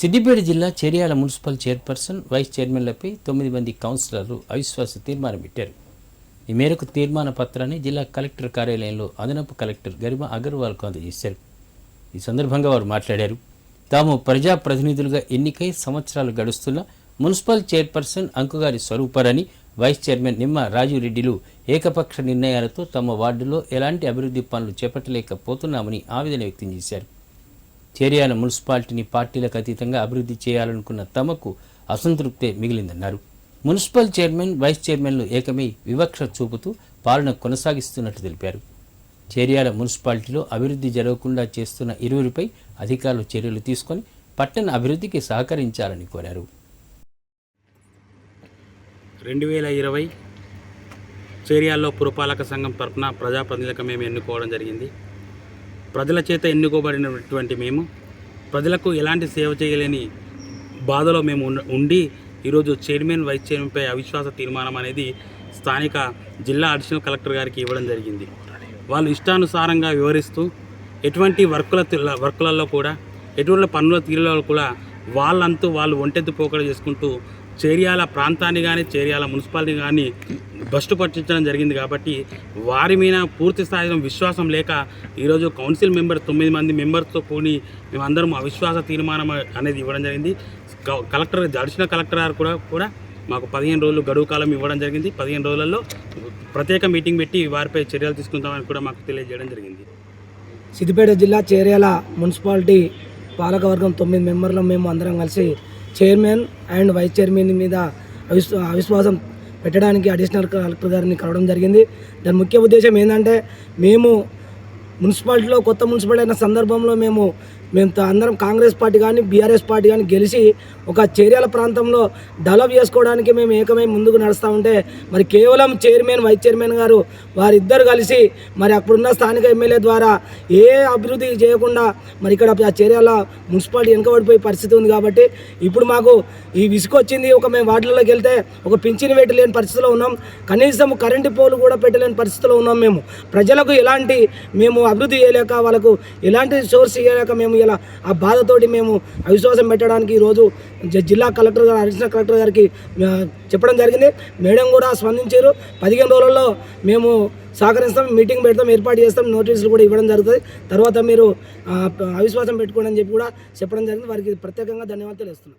సిద్దిపేట జిల్లా Cheryal municipal chairperson vice చైర్మన్లపై తొమ్మిది మంది కౌన్సిలర్లు అవిశ్వాస తీర్మానం పెట్టారు. ఈ మేరకు తీర్మాన పత్రాన్ని జిల్లా కలెక్టర్ కార్యాలయంలో అదనపు కలెక్టర్ గరిమ అగర్వాల్కు అందజేశారు. ఈ సందర్భంగా వారు మాట్లాడారు. తాము ప్రజాప్రతినిధులుగా ఎన్నికై సంవత్సరాలు గడుస్తున్న municipal chairperson Ankugari Swarooparani vice chairman Nimma రాజురెడ్డిలు ఏకపక్ష నిర్ణయాలతో తమ వార్డులో ఎలాంటి అభివృద్ధి పనులు చేపట్టలేకపోతున్నామని ఆవేదన వ్యక్తం చేశారు. చేర్యాల మున్సిపాలిటీని పార్టీలకు అతీతంగా అభివృద్ధి చేయాలనుకున్న తమకు అసంతృప్తే మిగిలిందన్నారు. మున్సిపల్ చైర్మన్ వైస్ చైర్మన్లు ఏకమై వివక్ష చూపుతూ పాలన కొనసాగిస్తున్నట్టు తెలిపారు. చేర్యాల మున్సిపాలిటీలో అభివృద్ధి జరగకుండా చేస్తున్న ఇరువురిపై అధికారులు చర్యలు తీసుకొని పట్టణ అభివృద్ధికి సహకరించాలని కోరారు. రెండు వేల ఇరవై చేర్యాల్లో పురపాలక సంఘం తరఫున ప్రజాప్రతినిధులకు మేము ఎన్నుకోవడం జరిగింది. ప్రజల చేత ఎన్నుకోబడినటువంటి మేము ప్రజలకు ఎలాంటి సేవ చేయలేని బాధలో మేము ఉండి ఈరోజు చైర్మన్ వైస్ చైర్మన్పై అవిశ్వాస తీర్మానం అనేది స్థానిక జిల్లా అడిషనల్ కలెక్టర్ గారికి ఇవ్వడం జరిగింది. వాళ్ళు ఇష్టానుసారంగా వివరిస్తూ ఎటువంటి వర్కుల వర్కులలో కూడా ఎటువంటి పనుల తీరులలో కూడా వాళ్ళంతూ వాళ్ళు ఒంటెత్తు పోకడ చేసుకుంటూ చేరియాల ప్రాంతాన్ని కానీ చేరియాల మున్సిపాలిటీ కానీ భ్రష్టు పట్టించడం జరిగింది కాబట్టి వారి మీద పూర్తి స్థాయిలో విశ్వాసం లేక ఈరోజు కౌన్సిల్ మెంబర్ తొమ్మిది మంది మెంబర్స్తో కూడి మేమందరం అవిశ్వాస తీర్మానం అనేది ఇవ్వడం జరిగింది. క- కలెక్టర్ అడిషనల్ కలెక్టర్ గారు కూడా కూడా మాకు పదిహేను రోజులు గడువు కాలం ఇవ్వడం జరిగింది. పదిహేను రోజులలో ప్రత్యేక మీటింగ్ పెట్టి వారిపై చర్యలు తీసుకుంటామని కూడా మాకు తెలియజేయడం జరిగింది. సిద్దిపేట జిల్లా చేర్యాల మున్సిపాలిటీ పాలకవర్గం తొమ్మిది మెంబర్లు మేము అందరం కలిసి చైర్మన్ అండ్ వైస్ చైర్మన్ మీద అవిశ్వ అవిశ్వాసం పెట్టడానికి అడిషనల్ కలెక్టర్ గారిని కలవడం జరిగింది. దాని ముఖ్య ఉద్దేశం ఏంటంటే మేము మున్సిపాలిటీలో కొత్త మున్సిపాలిటీ అయిన సందర్భంలో మేము మేము అందరం కాంగ్రెస్ పార్టీ కానీ బీఆర్ఎస్ పార్టీ కానీ గెలిచి ఒక చేర్యాల ప్రాంతంలో డెవలప్ చేసుకోవడానికి మేము ఏకమై ముందుకు నడుస్తూ ఉంటే మరి కేవలం చైర్మన్ వైస్ చైర్మన్ గారు వారిద్దరు కలిసి మరి అక్కడున్న స్థానిక ఎమ్మెల్యే ద్వారా ఏ అభివృద్ధి చేయకుండా మరి ఇక్కడ ఆ చేర్యాల మున్సిపాలిటీ వెనుకబడిపోయే పరిస్థితి ఉంది కాబట్టి ఇప్పుడు మాకు ఈ విసుగు వచ్చింది. ఒక మేము వార్డులలోకి వెళ్తే ఒక పింఛన్ పెట్టలేని పరిస్థితిలో ఉన్నాం. కనీసం కరెంటు పోలు కూడా పెట్టలేని పరిస్థితిలో ఉన్నాం మేము. ప్రజలకు ఎలాంటి మేము అభివృద్ధి చేయలేక వాళ్ళకు ఎలాంటి సోర్స్ చేయలేక మేము ఇలా ఆ బాధతోటి మేము అవిశ్వాసం పెట్టడానికి ఈరోజు జిల్లా కలెక్టర్ గారు అడిషనల్ కలెక్టర్ గారికి చెప్పడం జరిగింది. మేడం కూడా స్పందించారు. పదిహేను రోజుల్లో మేము సహకరిస్తాం మీటింగ్ పెడతాం ఏర్పాటు చేస్తాం నోటీసులు కూడా ఇవ్వడం జరుగుతుంది. తర్వాత మీరు అవిశ్వాసం పెట్టుకోండి అని చెప్పి కూడా చెప్పడం జరిగింది. వారికి ప్రత్యేకంగా ధన్యవాదాలు తెలుస్తున్నాం.